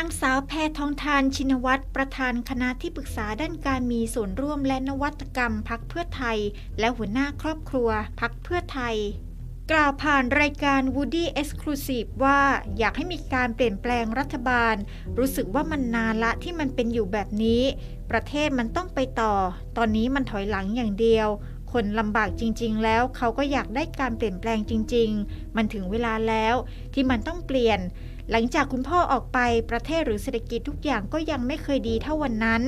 นางสาวแพทองทานชินวัตรประธานคณะที่ปรึกษาด้านการมีส่วนร่วมและนวัตกรรมพักเพื่อไทย และหัวหน้าครอบครัวพักเพื่อไทย กล่าวผ่านรายการ Woody Exclusive ว่าอยากให้มีการเปลี่ยนแปลงรัฐบาล รู้สึกว่ามันนานละที่มันเป็นอยู่แบบนี้ ประเทศมันต้องไปต่อ ตอนนี้มันถอยหลังอย่างเดียวคนลำบากจริง ๆ แล้วเขาก็อยากได้การเปลี่ยนแปลงจริง ๆ มันถึงเวลาแล้วที่มันต้องเปลี่ยน หลังจากคุณพ่อออกไปประเทศหรือเศรษฐกิจทุกอย่างก็ยังไม่เคยดีเท่าวันนั้น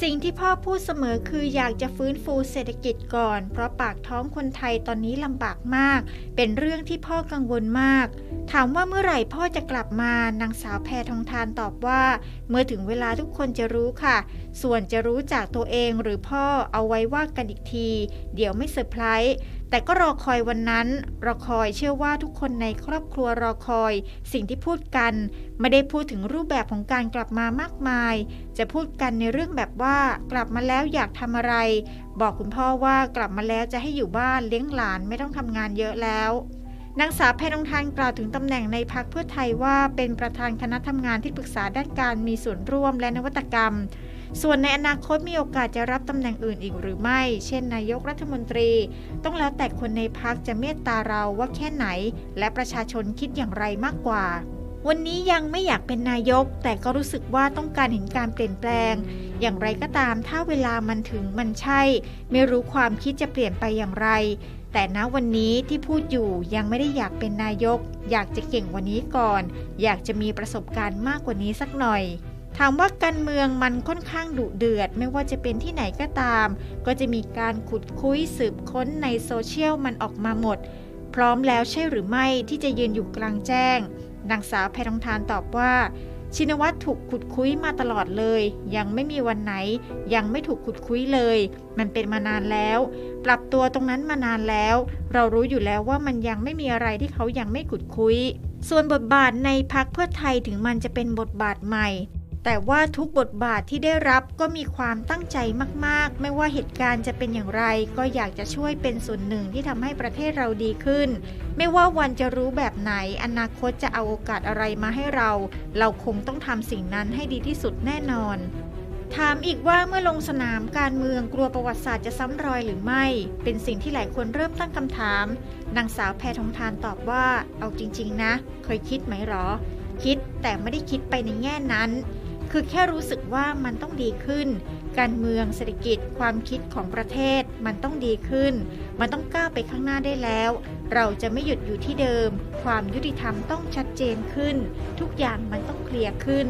สิ่งที่พ่อพูดเสมอคืออยากจะฟื้นฟูเศรษฐกิจก่อน เพราะปากท้องคนไทยตอนนี้ลำบากมาก เป็นเรื่องที่พ่อกังวลมาก ถามว่าเมื่อไหร่พ่อจะกลับมานางสาวแพทองทานตอบว่า เมื่อถึงเวลาทุกคนจะรู้ค่ะ ส่วนจะรู้จากตัวเองหรือพ่อเอาไว้ว่ากันอีกที เดี๋ยวไม่เซอร์ไพรส์ แต่ก็รอคอยวันนั้น รอคอยเชื่อว่าทุกคนในครอบครัวรอคอย สิ่งที่พูดกัน ไม่ได้พูดถึงรูปแบบของการกลับมามากมาย จะพูดกันในเรื่องแบบว่ากลับมาแล้วอยากทำอะไร บอกคุณพ่อว่ากลับมาแล้วจะให้อยู่บ้านเลี้ยงหลานไม่ต้องทำงานเยอะแล้วนางสาวแพทองทานกล่าวถึงตำแหน่งในพักเพื่อไทยว่าเป็นประธานคณะทำงานที่ปรึกษาด้านการมีส่วนร่วมและนวัตกรรม ส่วนในอนาคตมีโอกาสจะรับตำแหน่งอื่นอีกหรือไม่ เช่น นายกรัฐมนตรี ต้องแล้วแต่คนในพักจะเมตตาเราว่าแค่ไหน และประชาชนคิดอย่างไรมากกว่า วันนี้ยังไม่อยากเป็นนายก แต่ก็รู้สึกว่าต้องการเห็นการเปลี่ยนแปลง อย่างไรก็ตาม ถ้าเวลามันถึงมันใช่ ไม่รู้ความคิดจะเปลี่ยนไปอย่างไรแต่ณวันนี้ที่พูดอยู่ยังไม่ได้อยากเป็นนายก อยากจะเก่งกว่านี้ก่อน อยากจะมีประสบการณ์มากกว่านี้สักหน่อย ถามว่าการเมืองมันค่อนข้างดุเดือด ไม่ว่าจะเป็นที่ไหนก็ตาม ก็จะมีการขุดคุยสืบค้นในโซเชียลมันออกมาหมด พร้อมแล้วใช่หรือไม่ที่จะยืนอยู่กลางแจ้งนางสาวแพทองทานตอบว่า ชินวัตรถูกขุดคุยมาตลอดเลย ยังไม่มีวันไหน ยังไม่ถูกขุดคุยเลย มันเป็นมานานแล้ว ปรับตัวตรงนั้นมานานแล้ว เรารู้อยู่แล้วว่ามันยังไม่มีอะไรที่เขายังไม่ขุดคุย ส่วนบทบาทในพักเพื่อไทยถึงมันจะเป็นบทบาทใหม่ แต่ว่าทุกบทบาทที่ได้รับก็มีความตั้งใจมาก ๆ ไม่ว่าเหตุการณ์จะเป็นอย่างไร ก็อยากจะช่วยเป็นส่วนหนึ่งที่ทำให้ประเทศเราดีขึ้น ไม่ว่าวันจะรู้แบบไหน อนาคตจะเอาโอกาสอะไรมาให้เรา เราคงต้องทำสิ่งนั้นให้ดีที่สุดแน่นอน ถามอีกว่าเมื่อลงสนามการเมืองกลัวประวัติศาสตร์จะซ้ำรอยหรือไม่ เป็นสิ่งที่หลายคนเริ่มตั้งคำถามนางสาวแพทองทานตอบว่า เอาจริง ๆ นะ เคยคิดไหมหรอ คิดแต่ไม่ได้คิดไปในแง่นั้น คือแค่รู้สึกว่ามันต้องดีขึ้น การเมืองเศรษฐกิจความคิดของประเทศมันต้องดีขึ้น มันต้องก้าวไปข้างหน้าได้แล้ว เราจะไม่หยุดอยู่ที่เดิม ความยุติธรรมต้องชัดเจนขึ้น ทุกอย่างมันต้องเคลียร์ขึ้น